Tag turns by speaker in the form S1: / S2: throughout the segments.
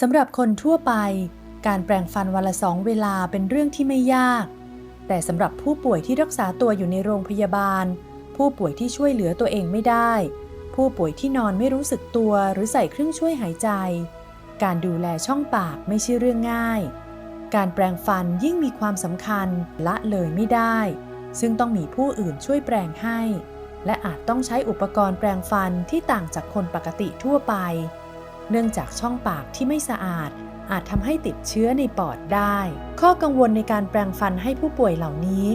S1: สำหรับคนทั่วไป การแปรงฟันวันละสองเวลาเป็นเรื่องที่ไม่ยาก แต่สำหรับผู้ป่วยที่รักษาตัวอยู่ในโรงพยาบาล ผู้ป่วยที่ช่วยเหลือตัวเองไม่ได้ ผู้ป่วยที่นอนไม่รู้สึกตัวหรือใส่เครื่องช่วยหายใจ การดูแลช่องปากไม่ใช่เรื่องง่าย การแปรงฟันยิ่งมีความสำคัญละเลยไม่ได้ ซึ่งต้องมีผู้อื่นช่วยแปรงให้ และอาจต้องใช้อุปกรณ์แปรงฟันที่ต่างจากคนปกติทั่วไป เนื่องจากช่องปากที่ไม่สะอาด อาจทำให้ติดเชื้อในปอดได้ ข้อกังวลในการแปรงฟันให้ผู้ป่วยเหล่านี้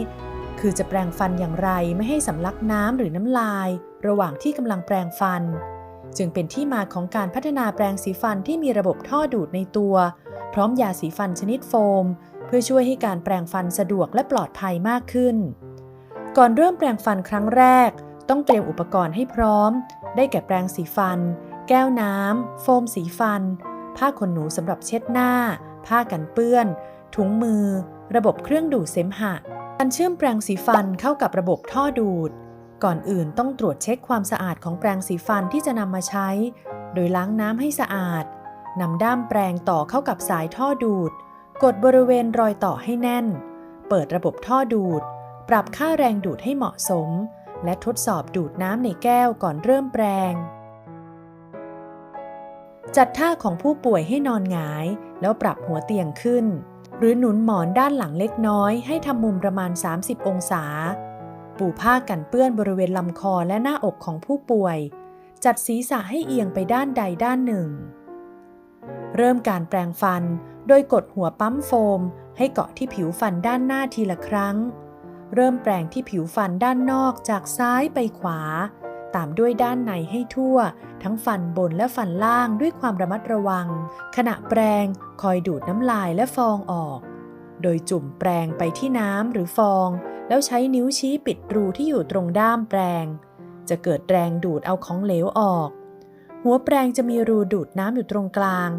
S1: คือจะแปรงฟันอย่างไรไม่ให้สำลักน้ำหรือน้ำลาย ระหว่างที่กำลังแปรงฟัน จึงเป็นที่มาของการพัฒนาแปรงสีฟันที่มีระบบท่อดูดในตัว พร้อมยาสีฟันชนิดโฟม เพื่อช่วยให้การแปรงฟันสะดวกและปลอดภัยมากขึ้น ก่อนเริ่มแปรงฟันครั้งแรก ต้องเตรียมอุปกรณ์ให้พร้อม ได้แก่แปรงสีฟัน แก้วน้ำ โฟมสีฟัน ผ้าขนหนูสำหรับเช็ดหน้า ผ้ากันเปื้อน ถุงมือ ระบบเครื่องดูดเสมหะ การเชื่อมแปรงสีฟันเข้ากับระบบท่อดูด ก่อนอื่นต้องตรวจเช็คความสะอาดของแปรงสีฟันที่จะนำมาใช้ โดยล้างน้ำให้สะอาดนำด้ามแปรงต่อเข้ากับสายท่อดูด กดบริเวณรอยต่อให้แน่น เปิดระบบท่อดูด ปรับค่าแรงดูดให้เหมาะสม และทดสอบดูดน้ำในแก้วก่อนเริ่มแปรง จัดท่าของผู้ป่วยให้นอนหงาย แล้วปรับหัวเตียงขึ้น หรือหนุนหมอนด้านหลังเล็กน้อย ให้ทำมุมประมาณ 30 องศา ปูผ้ากันเปื้อนบริเวณลำคอและหน้าอกของผู้ป่วย จัดศีรษะให้เอียงไปด้านใดด้านหนึ่ง เริ่มการแปรงฟันโดยกดหัวปั๊มโฟม ให้เกาะที่ผิวฟันด้านหน้าทีละครั้ง เริ่มแปรงที่ผิวฟันด้านนอกจากซ้ายไปขวา ตามด้วยด้านในให้ทั่ว ทั้งฟันบนและฟันล่างด้วยความระมัดระวัง ขณะแปรงคอยดูดน้ำลายและฟองออก โดยจุ่มแปรงไปที่น้ำหรือฟอง แล้วใช้นิ้วชี้ปิดรูที่อยู่ตรงด้ามแปรง จะเกิดแรงดูดเอาของเหลวออก หัวแปรงจะมีรูดูดน้ำอยู่ตรงกลาง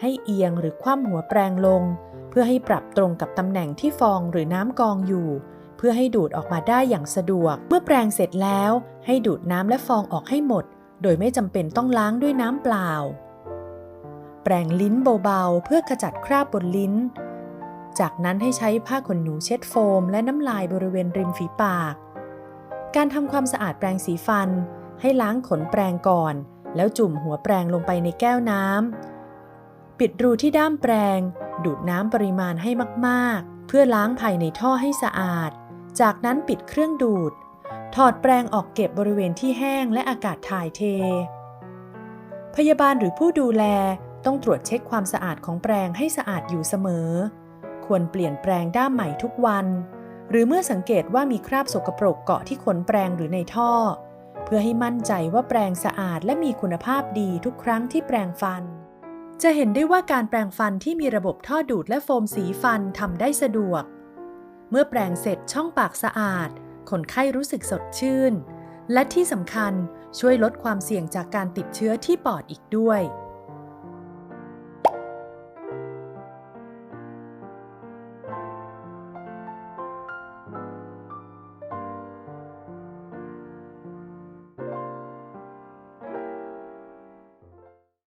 S1: ให้เอียงหรือคว่ำหัวแปรงลง เพื่อให้ปรับตรงกับตำแหน่งที่ฟองหรือน้ำกองอยู่ เพื่อให้ดูดออกมาได้อย่างสะดวก เมื่อแปรงเสร็จแล้ว ให้ดูดน้ำและฟองออกให้หมด โดยไม่จำเป็นต้องล้างด้วยน้ำเปล่า แปรงลิ้นเบาๆ เพื่อขจัดคราบบนลิ้น จากนั้นให้ใช้ผ้าขนหนูเช็ดโฟม และน้ำลายบริเวณริมฝีปาก การทำความสะอาดแปรงสีฟัน ให้ล้างขนแปรงก่อน แล้วจุ่มหัวแปรงลงไปในแก้วน้ำปิดรูที่ด้ามแปรงดูดน้ำปริมาณให้มาก ๆ เพื่อล้างภายในท่อให้สะอาด จากนั้นปิดเครื่องดูด ถอดแปรงออกเก็บบริเวณที่แห้งและอากาศถ่ายเท พยาบาลหรือผู้ดูแลต้องตรวจเช็คความสะอาดของแปรงให้สะอาดอยู่เสมอ ควรเปลี่ยนแปรงด้ามใหม่ทุกวัน หรือเมื่อสังเกตว่ามีคราบสกปรกเกาะที่ขนแปรงหรือในท่อ เพื่อให้มั่นใจว่าแปรงสะอาดและมีคุณภาพดีทุกครั้งที่แปรงฟัน จะเห็นได้ว่าการแปรงฟันที่มีระบบท่อดูดและโฟมสีฟันทำได้สะดวก เมื่อแปรงเสร็จช่องปากสะอาด คนไข้รู้สึกสดชื่น และที่สำคัญช่วยลดความเสี่ยงจากการติดเชื้อที่ปอดอีกด้วย